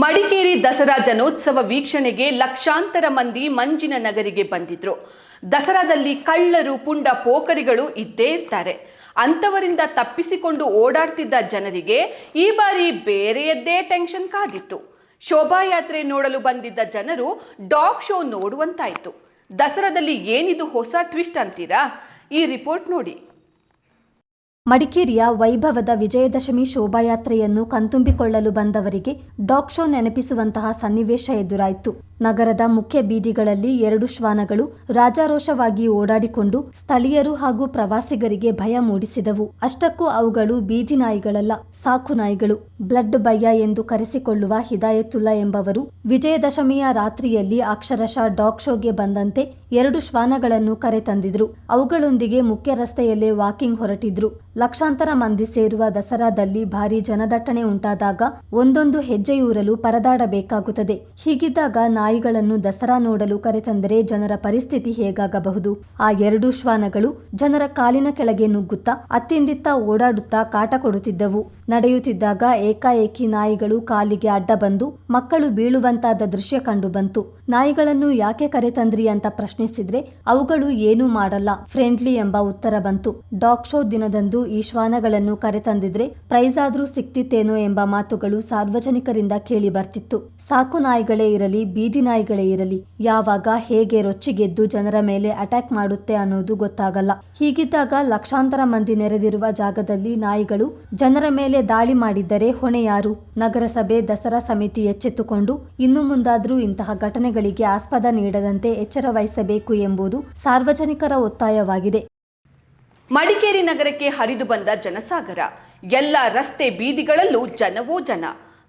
ಮಡಿಕೇರಿ ದಸರಾ ಜನೋತ್ಸವ ವೀಕ್ಷಣೆಗೆ ಲಕ್ಷಾಂತರ ಮಂದಿ ಮಂಜಿನ ನಗರಿಗೆ ಬಂದಿದ್ರು. ದಸರಾದಲ್ಲಿ ಕಳ್ಳರು, ಪುಂಡ ಪೋಕರಿಗಳು ಇದ್ದೇ ಇರ್ತಾರೆ. ಅಂಥವರಿಂದ ತಪ್ಪಿಸಿಕೊಂಡು ಓಡಾಡ್ತಿದ್ದ ಜನರಿಗೆ ಈ ಬಾರಿ ಬೇರೆಯದ್ದೇ ಟೆನ್ಷನ್ ಕಾದಿತ್ತು. ಶೋಭಾಯಾತ್ರೆ ನೋಡಲು ಬಂದಿದ್ದ ಜನರು ಡಾಗ್ ಶೋ ನೋಡುವಂತಾಯಿತು. ದಸರಾದಲ್ಲಿ ಏನಿದು ಹೊಸ ಟ್ವಿಸ್ಟ್ ಅಂತೀರಾ? ಈ ರಿಪೋರ್ಟ್ ನೋಡಿ. ಮಡಿಕೇರಿಯ ವೈಭವದ ವಿಜಯದಶಮಿ ಶೋಭಾಯಾತ್ರೆಯನ್ನು ಕಣ್ತುಂಬಿಕೊಳ್ಳಲು ಬಂದವರಿಗೆ ಡಾಗ್ ಶೋ ನೆನಪಿಸುವಂತಹ ಸನ್ನಿವೇಶ ಎದುರಾಯಿತು. ನಗರದ ಮುಖ್ಯ ಬೀದಿಗಳಲ್ಲಿ ಎರಡು ಶ್ವಾನಗಳು ರಾಜಾರೋಷವಾಗಿ ಓಡಾಡಿಕೊಂಡು ಸ್ಥಳೀಯರು ಹಾಗೂ ಪ್ರವಾಸಿಗರಿಗೆ ಭಯ ಮೂಡಿಸಿದವು. ಅಷ್ಟಕ್ಕೂ ಅವುಗಳು ಬೀದಿ ನಾಯಿಗಳಲ್ಲ, ಸಾಕು ನಾಯಿಗಳು. ಬ್ಲಡ್ ಭಯ ಎಂದು ಕರೆಸಿಕೊಳ್ಳುವ ಹಿದಾಯತುಲ್ಲಾ ಎಂಬವರು ವಿಜಯದಶಮಿಯ ರಾತ್ರಿಯಲ್ಲಿ ಅಕ್ಷರಶಃ ಡಾಗ್ ಶೋಗೆ ಬಂದಂತೆ ಎರಡು ಶ್ವಾನಗಳನ್ನು ಕರೆತಂದಿದ್ರು. ಅವುಗಳೊಂದಿಗೆ ಮುಖ್ಯ ರಸ್ತೆಯಲ್ಲೇ ವಾಕಿಂಗ್ ಹೊರಟಿದ್ರು. ಲಕ್ಷಾಂತರ ಮಂದಿ ಸೇರುವ ದಸರಾದಲ್ಲಿ ಭಾರಿ ಜನದಟ್ಟಣೆ ಉಂಟಾದಾಗ ಒಂದೊಂದು ಹೆಜ್ಜೆಯೂರಲು ಪರದಾಡಬೇಕಾಗುತ್ತದೆ. ಹೀಗಿದ್ದಾಗ ನಾಯಿಗಳನ್ನು ದಸರಾ ನೋಡಲು ಕರೆತಂದರೆ ಜನರ ಪರಿಸ್ಥಿತಿ ಹೇಗಾಗಬಹುದು? ಆ ಎರಡೂ ಶ್ವಾನಗಳು ಜನರ ಕಾಲಿನ ಕೆಳಗೆ ನುಗ್ಗುತ್ತಾ, ಅತ್ತಿಂದಿತ್ತ ಓಡಾಡುತ್ತಾ ಕಾಟ ಕೊಡುತ್ತಿದ್ದವು. ನಡೆಯುತ್ತಿದ್ದಾಗ ಏಕಾಏಕಿ ನಾಯಿಗಳು ಕಾಲಿಗೆ ಅಡ್ಡ ಬಂದು, ಮಕ್ಕಳು ಬೀಳುವಂತಾದ ದೃಶ್ಯ ಕಂಡುಬಂತು ನಾಯಿಗಳನ್ನು ಯಾಕೆ ಕರೆತಂದ್ರಿ ಅಂತ ಪ್ರಶ್ನಿಸಿದ್ರೆ, ಅವುಗಳು ಏನೂ ಮಾಡಲ್ಲ, ಫ್ರೆಂಡ್ಲಿ ಎಂಬ ಉತ್ತರ ಬಂತು. ಡಾಗ್ ಶೋ ದಿನದಂದು ಈ ಶ್ವಾನಗಳನ್ನು ಕರೆತಂದಿದ್ರೆ ಪ್ರೈಸ್ ಆದ್ರೂ ಸಿಕ್ತಿತ್ತೇನೋ ಎಂಬ ಮಾತುಗಳು ಸಾರ್ವಜನಿಕರಿಂದ ಕೇಳಿ ಬರ್ತಿತ್ತು. ಸಾಕು ನಾಯಿಗಳೇ ಇರಲಿ ಬೀದಿ ನಾಯಿಗಳೇ ಇರಲಿ, ಯಾವಾಗ ಹೇಗೆ ರೊಚ್ಚಿಗೆದ್ದು ಜನರ ಮೇಲೆ ಅಟ್ಯಾಕ್ ಮಾಡುತ್ತೆ ಅನ್ನೋದು ಗೊತ್ತಾಗಲ್ಲ. ಹೀಗಿದ್ದಾಗ ಲಕ್ಷಾಂತರ ಮಂದಿ ನೆರೆದಿರುವ ಜಾಗದಲ್ಲಿ ನಾಯಿಗಳು ಜನರ ಮೇಲೆ ದಾಳಿ ಮಾಡಿದ್ದರೆ ಹೊಣೆ ಯಾರು? ನಗರಸಭೆ ದಸರಾ ಸಮಿತಿ ಎಚ್ಚೆತ್ತುಕೊಂಡು ಇನ್ನು ಮುಂದಾದರೂ ಇಂತಹ ಘಟನೆಗಳಿಗೆ ಆಸ್ಪದ ನೀಡದಂತೆ ಎಚ್ಚರ ವಹಿಸಬೇಕು ಎಂಬುದು ಸಾರ್ವಜನಿಕರ ಒತ್ತಾಯವಾಗಿದೆ. ಮಡಿಕೇರಿ ನಗರಕ್ಕೆ ಹರಿದು ಬಂದ ಜನಸಾಗರ. ಎಲ್ಲ ರಸ್ತೆ ಬೀದಿಗಳಲ್ಲೂ ಜನವೋ ಜನ.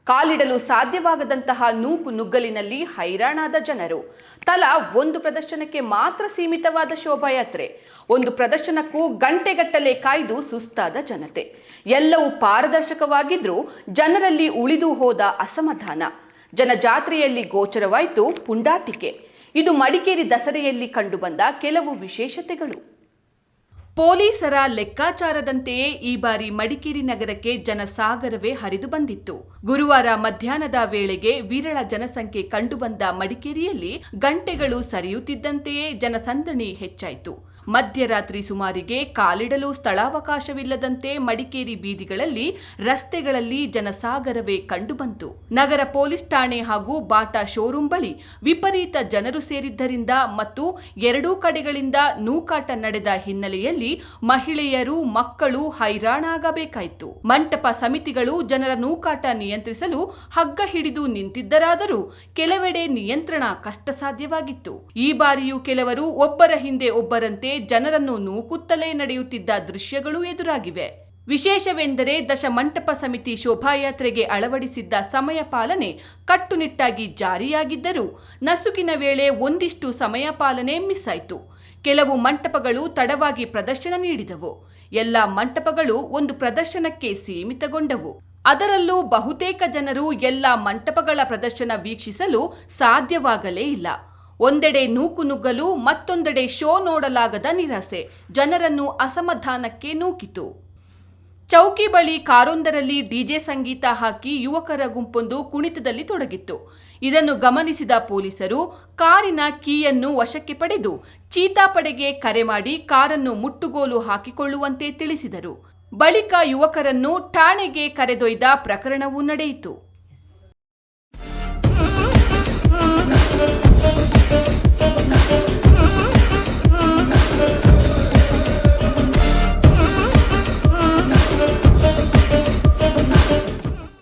ಕಾಲಿಡಲು ಸಾಧ್ಯವಾಗದಂತಹ ನೂಕು ನುಗ್ಗಲಿನಲ್ಲಿ ಹೈರಾಣಾದ ಜನರು. ತಲಾ ಒಂದು ಪ್ರದರ್ಶನಕ್ಕೆ ಮಾತ್ರ ಸೀಮಿತವಾದ ಶೋಭಾಯಾತ್ರೆ. ಒಂದು ಪ್ರದರ್ಶನಕ್ಕೂ ಗಂಟೆಗಟ್ಟಲೆ ಕಾಯ್ದು ಸುಸ್ತಾದ ಜನತೆ. ಎಲ್ಲವೂ ಪಾರದರ್ಶಕವಾಗಿದ್ರೂ ಜನರಲ್ಲಿ ಉಳಿದು ಹೋದ ಅಸಮಾಧಾನ. ಜನಜಾತ್ರೆಯಲ್ಲಿ ಗೋಚರವಾಯಿತು ಪುಂಡಾಟಿಕೆ. ಇದು ಮಡಿಕೇರಿ ದಸರೆಯಲ್ಲಿ ಕಂಡುಬಂದ ಕೆಲವು ವಿಶೇಷತೆಗಳು. ಪೊಲೀಸರ ಲೆಕ್ಕಾಚಾರದಂತೆಯೇ ಈ ಬಾರಿ ಮಡಿಕೇರಿ ನಗರಕ್ಕೆ ಜನಸಾಗರವೇ ಹರಿದು ಬಂದಿತ್ತು. ಗುರುವಾರ ಮಧ್ಯಾಹ್ನದ ವೇಳೆಗೆ ವಿರಳ ಜನಸಂಖ್ಯೆ ಕಂಡುಬಂದ ಮಡಿಕೇರಿಯಲ್ಲಿ ಗಂಟೆಗಳು ಸರಿಯುತ್ತಿದ್ದಂತೆಯೇ ಜನಸಂದಣಿ ಹೆಚ್ಚಾಯಿತು. ಮಧ್ಯರಾತ್ರಿ ಸುಮಾರಿಗೆ ಕಾಲಿಡಲು ಸ್ಥಳಾವಕಾಶವಿಲ್ಲದಂತೆ ಮಡಿಕೇರಿ ಬೀದಿಗಳಲ್ಲಿ ರಸ್ತೆಗಳಲ್ಲಿ ಜನಸಾಗರವೇ ಕಂಡುಬಂತು. ನಗರ ಪೊಲೀಸ್ ಠಾಣೆ ಹಾಗೂ ಬಾಟಾ ಶೋರೂಂ ಬಳಿ ವಿಪರೀತ ಜನರು ಸೇರಿದ್ದರಿಂದ ಮತ್ತು ಎರಡೂ ಕಡೆಗಳಿಂದ ನೂಕಾಟ ನಡೆದ ಹಿನ್ನೆಲೆಯಲ್ಲಿ ಮಹಿಳೆಯರು, ಮಕ್ಕಳು ಹೈರಾಣಾಗಬೇಕಾಯಿತು. ಮಂಟಪ ಸಮಿತಿಗಳು ಜನರ ನೂಕಾಟ ನಿಯಂತ್ರಿಸಲು ಹಗ್ಗ ಹಿಡಿದು ನಿಂತಿದ್ದರಾದರೂ ಕೆಲವೆಡೆ ನಿಯಂತ್ರಣ ಕಷ್ಟಸಾಧ್ಯವಾಗಿತ್ತು. ಈ ಬಾರಿಯೂ ಕೆಲವರು ಒಬ್ಬರ ಹಿಂದೆ ಒಬ್ಬರಂತೆ ಜನರನ್ನು ನೂಕುತ್ತಲೇ ನಡೆಯುತ್ತಿದ್ದ ದೃಶ್ಯಗಳು ಎದುರಾಗಿವೆ. ವಿಶೇಷವೆಂದರೆ ದಶಮಂಟಪ ಸಮಿತಿ ಶೋಭಾಯಾತ್ರೆಗೆ ಅಳವಡಿಸಿದ್ದ ಸಮಯ ಪಾಲನೆ ಕಟ್ಟುನಿಟ್ಟಾಗಿ ಜಾರಿಯಾಗಿದ್ದರೂ ನಸುಕಿನ ವೇಳೆ ಒಂದಿಷ್ಟು ಸಮಯ ಪಾಲನೆ ಮಿಸ್ ಆಯಿತು ಕೆಲವು ಮಂಟಪಗಳು ತಡವಾಗಿ ಪ್ರದರ್ಶನ ನೀಡಿದವು. ಎಲ್ಲ ಮಂಟಪಗಳು ಒಂದು ಪ್ರದರ್ಶನಕ್ಕೆ ಸೀಮಿತಗೊಂಡವು. ಅದರಲ್ಲೂ ಬಹುತೇಕ ಜನರು ಎಲ್ಲ ಮಂಟಪಗಳ ಪ್ರದರ್ಶನ ವೀಕ್ಷಿಸಲು ಸಾಧ್ಯವಾಗಲೇ ಇಲ್ಲ. ಒಂದೆಡೆ ನೂಕು ನುಗ್ಗಲು, ಮತ್ತೊಂದೆಡೆ ಶೋ ನೋಡಲಾಗದ ನಿರಾಸೆ. ಜನರನ್ನು ಅಸಮಾಧಾನಕ್ಕೆ ನೂಕಿತು. ಚೌಕಿ ಬಳಿ ಕಾರೊಂದರಲ್ಲಿ ಡಿಜೆ ಸಂಗೀತ ಹಾಕಿ ಯುವಕರ ಗುಂಪೊಂದು ಕುಣಿತದಲ್ಲಿ ತೊಡಗಿತ್ತು. ಇದನ್ನು ಗಮನಿಸಿದ ಪೊಲೀಸರು, ಕಾರಿನ ಕೀಯನ್ನು ವಶಕ್ಕೆ ಪಡೆದು ಚೀತಾಪಡೆಗೆ ಕರೆ ಮಾಡಿ ಕಾರನ್ನು ಮುಟ್ಟುಗೋಲು ಹಾಕಿಕೊಳ್ಳುವಂತೆ ತಿಳಿಸಿದರು. ಬಳಿಕ ಯುವಕರನ್ನು ಠಾಣೆಗೆ ಕರೆದೊಯ್ದ ಪ್ರಕರಣವೂ ನಡೆಯಿತು. Thank you.